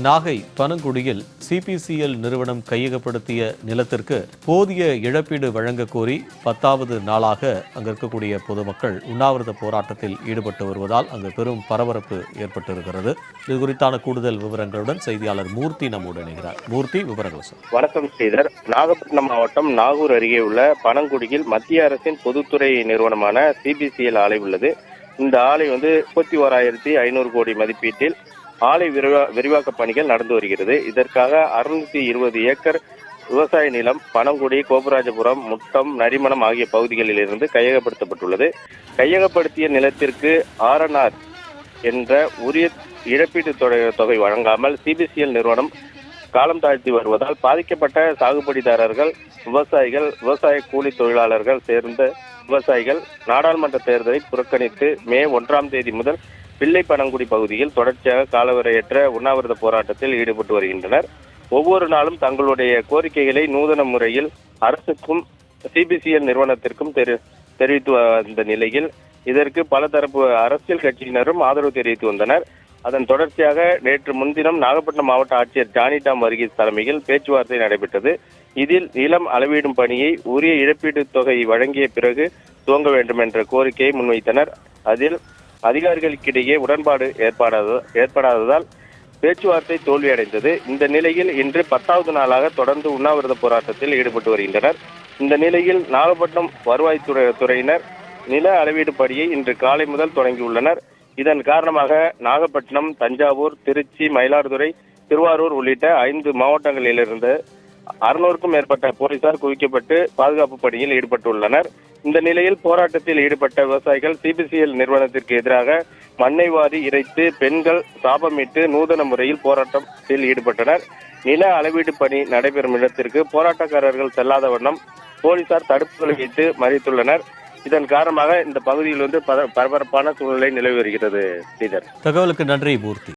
Nagai பனங்குடியில் CPCL நிறுவனம் கையகப்படுத்திய நிலத்திற்கு போதிய இழப்பீடு வழங்க கோரி பத்தாவது நாளாக அங்கு இருக்கக்கூடிய பொதுமக்கள் உண்ணாவிரத போராட்டத்தில் ஈடுபட்டு வருவதால் அங்கு பெரும் பரபரப்பு ஏற்பட்டிருக்கிறது. இது குறித்தான கூடுதல் விவரங்களுடன் செய்தியாளர் மூர்த்தி நம்முடன் இணைகிறார். மூர்த்தி விவரங்கள் சார் வணக்கம் ஸ்ரீதர். நாகப்பட்டினம் மாவட்டம் நாகூர் அருகே உள்ள பனங்குடியில் மத்திய அரசின் பொதுத்துறை நிறுவனமான சிபிசிஎல் ஆலை உள்ளது. இந்த ஆலை வந்து முப்பத்தி ஓராயிரத்தி ஐநூறு கோடி மதிப்பீட்டில் ஆலை விரிவா விரிவாக்க பணிகள் நடந்து வருகிறது. இதற்காக அறுநூத்தி இருபது ஏக்கர் விவசாய நிலம் பனங்குடி கோபராஜபுரம் முட்டம் நரிமணம் ஆகிய பகுதிகளில் இருந்து கையகப்படுத்தப்பட்டுள்ளது. கையகப்படுத்திய நிலத்திற்கு ஆர்என்ஆர் என்ற உரிய இழப்பீட்டு தொகை- தொகை வழங்காமல் சிபிசிஎல் நிறுவனம் காலம் தாழ்த்தி வருவதால் பாதிக்கப்பட்ட சாகுபடிதாரர்கள் விவசாயிகள் விவசாய கூலி தொழிலாளர்கள் சேர்ந்த விவசாயிகள் நாடாளுமன்ற தேர்தலை புறக்கணித்து மே ஒன்றாம் தேதி முதல் பிள்ளை பனங்குடி பகுதியில் தொடர்ச்சியாக காலவரையற்ற உண்ணாவிரத போராட்டத்தில் ஈடுபட்டு வருகின்றனர். ஒவ்வொரு நாளும் தங்களுடைய கோரிக்கைகளை நூதன முறையில் அரசுக்கும் சிபிசிஎல் நிறுவனத்திற்கும் தெரி தெரிவித்து வந்த நிலையில் இதற்கு பல தரப்பு அரசியல் கட்சியினரும் ஆதரவு தெரிவித்து வந்தனர். அதன் தொடர்ச்சியாக நேற்று முன்தினம் நாகப்பட்டினம் மாவட்ட ஆட்சியர் ஜானி டாம் வர்கீஸ் தலைமையில் பேச்சுவார்த்தை நடைபெற்றது. இதில் நிலம் அளவீடும் பணியை உரிய இழப்பீட்டுத் தொகை வழங்கிய பிறகு துவங்க வேண்டும் என்ற கோரிக்கையை முன்வைத்தனர். அதில் அதிகாரிகளுக்கிடையே உடன்பாடு ஏற்படாத ஏற்படாததால் பேச்சுவார்த்தை தோல்வியடைந்தது. இந்த நிலையில் இன்று பத்தாவது நாளாக தொடர்ந்து உண்ணாவிரத போராட்டத்தில் ஈடுபட்டு வருகின்றனர். இந்த நிலையில் நாகப்பட்டினம் வருவாய்த்துறை துறையினர் நில அளவீடு பணியை இன்று காலை முதல் தொடங்கியுள்ளனர். இதன் காரணமாக நாகப்பட்டினம் தஞ்சாவூர் திருச்சி மயிலாடுதுறை திருவாரூர் உள்ளிட்ட ஐந்து மாவட்டங்களிலிருந்து அறுநூறுக்கும் மேற்பட்ட போலீசார் குவிக்கப்பட்டு பாதுகாப்பு பணியில் ஈடுபட்டுள்ளனர். இந்த நிலையில் போராட்டத்தில் ஈடுபட்ட விவசாயிகள் சிபிசிஎல் நிறுவனத்திற்கு எதிராக மண்ணை வாரி இறைத்து பெண்கள் சாபமிட்டு நூதன முறையில் போராட்டத்தில் ஈடுபட்டனர். நில அளவீடு பணி நடைபெறும் இடத்திற்கு போராட்டக்காரர்கள் செல்லாத வண்ணம் போலீசார் தடுப்புகளை வைத்து மறித்துள்ளனர். இதன் காரணமாக இந்த பகுதியில் வந்து பரபரப்பான சூழ்நிலை நிலவி வருகிறது தகவலுக்கு நன்றி பூர்த்தி